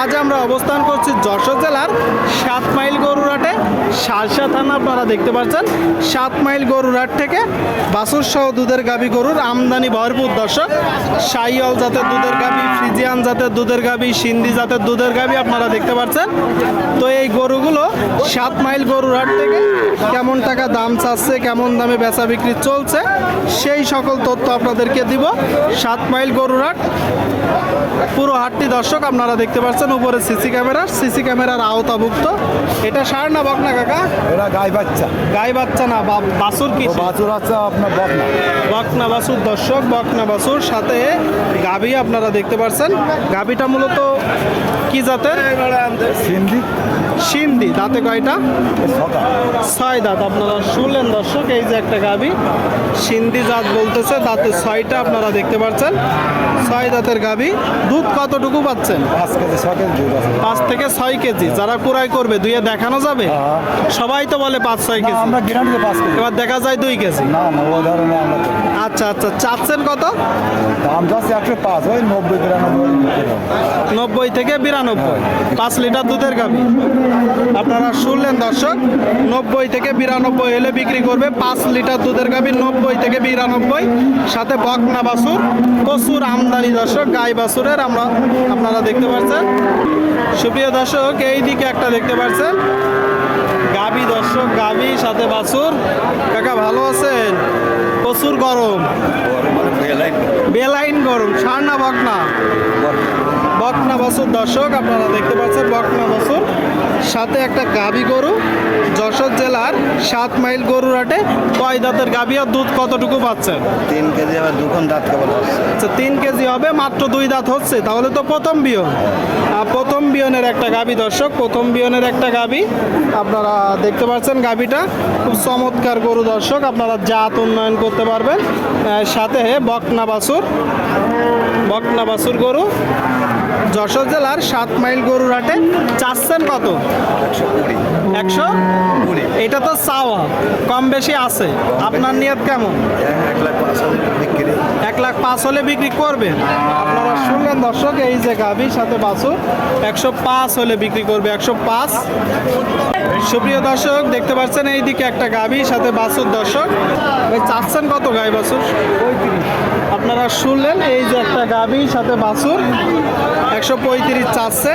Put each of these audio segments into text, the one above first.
আজ আমরা অবস্থান করছি যশোর জেলার সাত মাইল গরুরাটে সারসা থানা, আপনারা দেখতে পাচ্ছেন। সাত মাইল গরুরাট থেকে বাসুর সহ দুধের গাবি গরুর আমদানি ভরপুর। দর্শক সাইয়ল জাতের দুধের গাবি ফ্রিজিয়ান জাতের দুধের গাবি সিন্ধি জাতের দুধের গাবি আপনারা দেখতে পাচ্ছেন। তো এই গরুগুলো সাত মাইল গরুরহাট থেকে কেমন টাকা দাম চাচ্ছে, কেমন দামে বেচা বিক্রি চলছে, সেই সকল তথ্য আপনাদেরকে দিব। সাত মাইল গরুরহাট পুরো হাটটি দর্শক আপনারা দেখতে পাচ্ছেন উপরে সিসি ক্যামেরা সিসি ক্যামেরার আওতাভুক্ত। এটা সার না বকনা কাকা? এরা গাই বাচ্চা। গাই বাচ্চা না বাসুর কি বাসুর আছে আপনার বকনা বকনা বাসুর দর্শক বকনা বাসুর সাথে গাভী আপনারা দেখতে পাচ্ছেন। গাভীটা মূলত কি জাতের? সিন্ধি। সিন্ধি দাঁতে কয়টা? ছয় দাঁত আপনারা শুনলেন দর্শক এই যে একটা গাভী সিন্ধি জাত বলতেছে দাঁতে ছয়টা আপনারা দেখতে পাচ্ছেন। ছয় দাঁতের গাভী দুধ কতটুকু পাচ্ছেন? পাঁচ থেকে ছয় কেজি যারা কুড়াই করবে দুইয়ে দেখানো যাবে? হ্যাঁ। সবাই তো বলে পাঁচ ছয় কেজি। পাঁচ কেজি। এবার দেখা যায় দুই কেজি। আচ্ছা আচ্ছা চাচ্ছেন কত? দাম যাচ্ছে একশো পাঁচ ওই নব্বই বিরানব্বই নব্বই। থেকে বিরানব্বই। পাঁচ লিটার দুধের গাভী আপনারা শুনলেন দর্শক, নব্বই থেকে বিরানব্বই হলে বিক্রি করবে পাঁচ লিটার দুধের গাভী, নব্বই থেকে বিরানব্বই। সাথে বকনা বাছুর প্রচুর আমদানি দর্শক, গাই বাছুরের আমরা আপনারা দেখতে পাচ্ছেন। সুপ্রিয় দর্শক এই দিকে একটা দেখতে পাচ্ছেন। গাবি দর্শক গাবি সাথে বাছুর। কাকা, ভালো আছেন? প্রচুর গরম। বেলাইন গরম, সার না বকনা? বকনা বাছুর দর্শক, আপনারা দেখতে পাচ্ছেন বকনা বাছুর। সাথে একটা গাবি গরু যশোর জেলার সাত মাইল গরুর হাটে কয় দাঁতের গাবি আর দুধ কতটুকু পাচ্ছেন তিন কেজি আবার দুখন দাঁত কেবল আচ্ছা তিন কেজি হবে মাত্র দুই দাঁত হচ্ছে। তাহলে তো প্রথম বিয়ন। প্রথম বিয়নের একটা গাবি দর্শক প্রথম বিয়নের একটা গাবি। আপনারা দেখতে পাচ্ছেন গাবিটা। খুব চমৎকার গরু দর্শক আপনারা জাত উন্নয়ন করতে পারবেন। সাথে বকনা বাছুর। বকনা বাছুর গরু। যশোর জেলার সাত মাইল গরুর হাটে চাচ্ছেন কত? একশো? এটা তো চাওয়া কম বেশি আছে। আপনার নিয়ত কেমন? এক লাখ পাঁচ এক লাখ পাঁচ হলে বিক্রি করবেন। আপনারা শুনলেন দর্শক এই যে গাভীর সাথে বাছুর একশো পাঁচ হলে বিক্রি করবে একশো পাঁচ। সুপ্রিয় দর্শক দেখতে পাচ্ছেন এইদিকে একটা গাভী সাথে বাছুর দর্শক। ভাই চাচ্ছেন কত গাই বাছুর? আপনারা শুনলেন এই যে একটা গাভী সাথে বাছুর। একশো পঁয়ত্রিশ চাচ্ছে।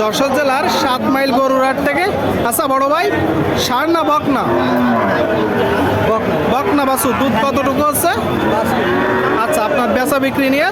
যশোর জেলার সাত মাইল গরুরহাট থেকে। আচ্ছা বড় ভাই সার না? বক না। বক না বাছুর দুধ কতটুকু হচ্ছে আচ্ছা আপনার বেচা বিক্রি নিয়ে?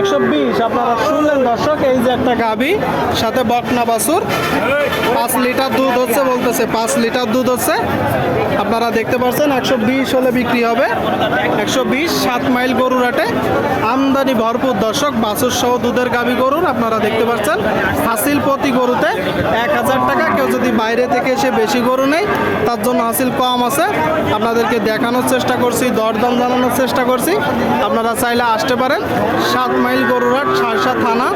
একশো বিশ, আপনারা শুনলেন দর্শক, এই যে একটা গাভি, সাথে বকনা বাছুর। পাঁচ লিটার দুধ হচ্ছে, বলতেছে পাঁচ লিটার দুধ হচ্ছে। আপনারা দেখতে পাচ্ছেন একশো বিশ হলে বিক্রি হবে। একশো বিশ, সাত মাইল গরুর হাটে। আমদানি ভরপুর দর্শক, বাছুর সহ দুধের গাভি গরুর, আপনারা দেখতে পাচ্ছেন প্রতি গরুতে এক হাজার টাকা। কেউ যদি বাইরে থেকে এসে বেশি গরু নেই তার জন্য হাসিল কম আছে। আপনাদেরকে দেখানোর চেষ্টা করছি, দরদাম জানানোর চেষ্টা করছি। আপনারা চাইলে আসতে পারেন। সাত মাইল গরুরহাট সারসা থানা।